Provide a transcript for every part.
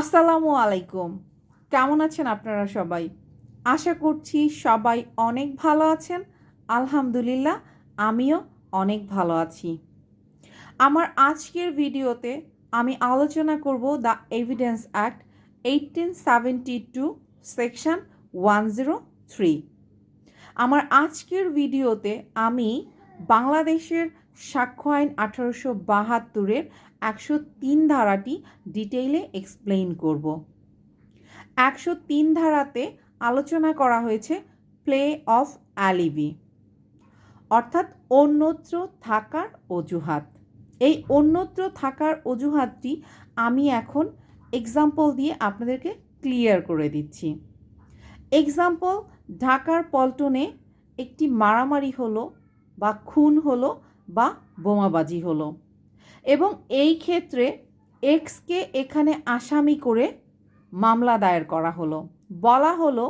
আসসালামু আলাইকুম। কেমন আছেন আপনারা সবাই? আশা করছি সবাই অনেক ভালো আছেন। আলহামদুলিল্লাহ, আমিও অনেক ভালো আছি। আমার আজকের ভিডিওতে আমি আলোচনা করব the evidence act eighteen seventy two, section one zero three. আমার আজকের ভিডিওতে আমি বাংলাদেশের সাক্ষ্য আইন আঠারোশো বাহাত্তরের একশো তিন ধারাটি ডিটেইলে এক্সপ্লেইন করব। একশো তিন ধারাতে আলোচনা করা হয়েছে প্লে অফ অ্যালিবি, অর্থাৎ অন্যত্র থাকার অজুহাত। এই অন্যত্র থাকার অজুহাতটি আমি এখন এক্সাম্পল দিয়ে আপনাদেরকে ক্লিয়ার করে দিচ্ছি। এক্সাম্পল ঢাকার পল্টনে একটি মারামারি হলো বা খুন হলো বা বোমাবাজি হলো। এবং এই ক্ষেত্রে এক্সকে এখানে আসামি করে মামলা দায়ের করা হলো। বলা হলো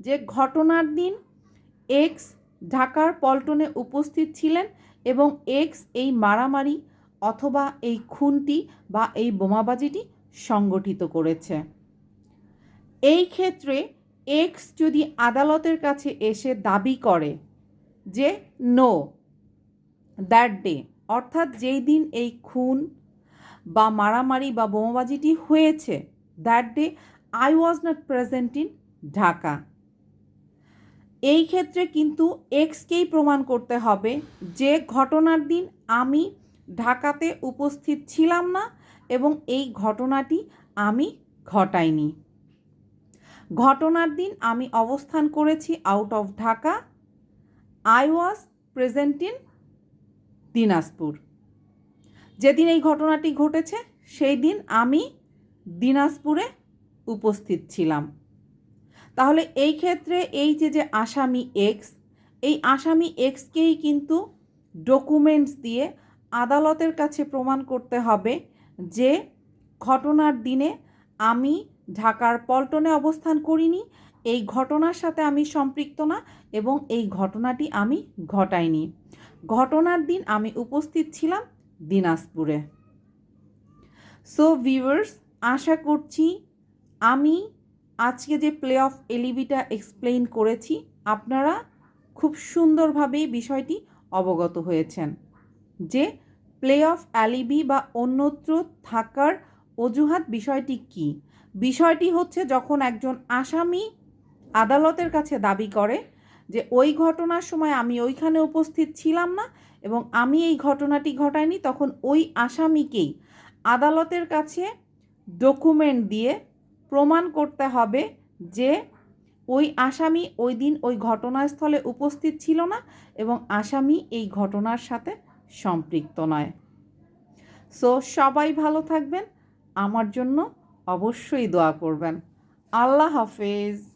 যে ঘটনার দিন এক্স ঢাকার পল্টনে উপস্থিত ছিলেন এবং এক্স এই মারামারি অথবা এই খুনটি বা এই বোমাবাজিটি সংগঠিত করেছে। এই ক্ষেত্রে এক্স যদি আদালতের কাছে এসে দাবি করে যে, নো দ্যাট ডে অর্থাৎ যেই দিন এই খুন বা মারামারি বা বোমাবাজিটি হয়েছে that day I was not present in Dhaka. এই ক্ষেত্রে কিন্তু এক্সকেই প্রমাণ করতে হবে যে ঘটনার দিন আমি ঢাকাতে উপস্থিত ছিলাম না এবং এই ঘটনাটি আমি ঘটাইনি। ঘটনার দিন আমি অবস্থান করেছি out of Dhaka. I was present in Dinajpur. যেদিন এই ঘটনাটি ঘটেছে সেই দিন আমি দিনাজপুরে উপস্থিত ছিলাম। তাহলে এই ক্ষেত্রে এই যে যে আসামি এক্স এই আসামি এক্সকেই কিন্তু ডকুমেন্টস দিয়ে আদালতের কাছে প্রমাণ করতে হবে যে, ঘটনার দিনে আমি ঢাকার পল্টনে অবস্থান করিনি এই ঘটনার সাথে আমি সম্পৃক্ত না এবং এই ঘটনাটি আমি ঘটাইনি। ঘটনার দিন আমি উপস্থিত ছিলাম দিনাজপুরে। সো ভিউয়ার্স আশা করছি আমি আজকে যে প্লে অফ এলিভিটা এক্সপ্লেইন করেছি, আপনারা খুব সুন্দরভাবে বিষয়টি অবগত হয়েছেন যে প্লে অফ অ্যালিবি বা অন্যত্র থাকার অজুহাত বিষয়টি কি? বিষয়টি হচ্ছে যখন একজন আসামি আদালতের কাছে দাবি করে যে ওই ঘটনার সময় আমি ওইখানে উপস্থিত ছিলাম না এবং আমি এই ঘটনাটি ঘটাইনি, তখন ওই আসামিকেই আদালতের কাছে ডকুমেন্ট দিয়ে প্রমাণ করতে হবে যে ওই আসামি ওই দিন ওই ঘটনাস্থলে উপস্থিত ছিল না এবং আসামি এই ঘটনার সাথে সম্পৃক্ত নয়। সো সবাই ভালো থাকবেন, আমার জন্য অবশ্যই দোয়া করবেন। আল্লাহ হাফেজ।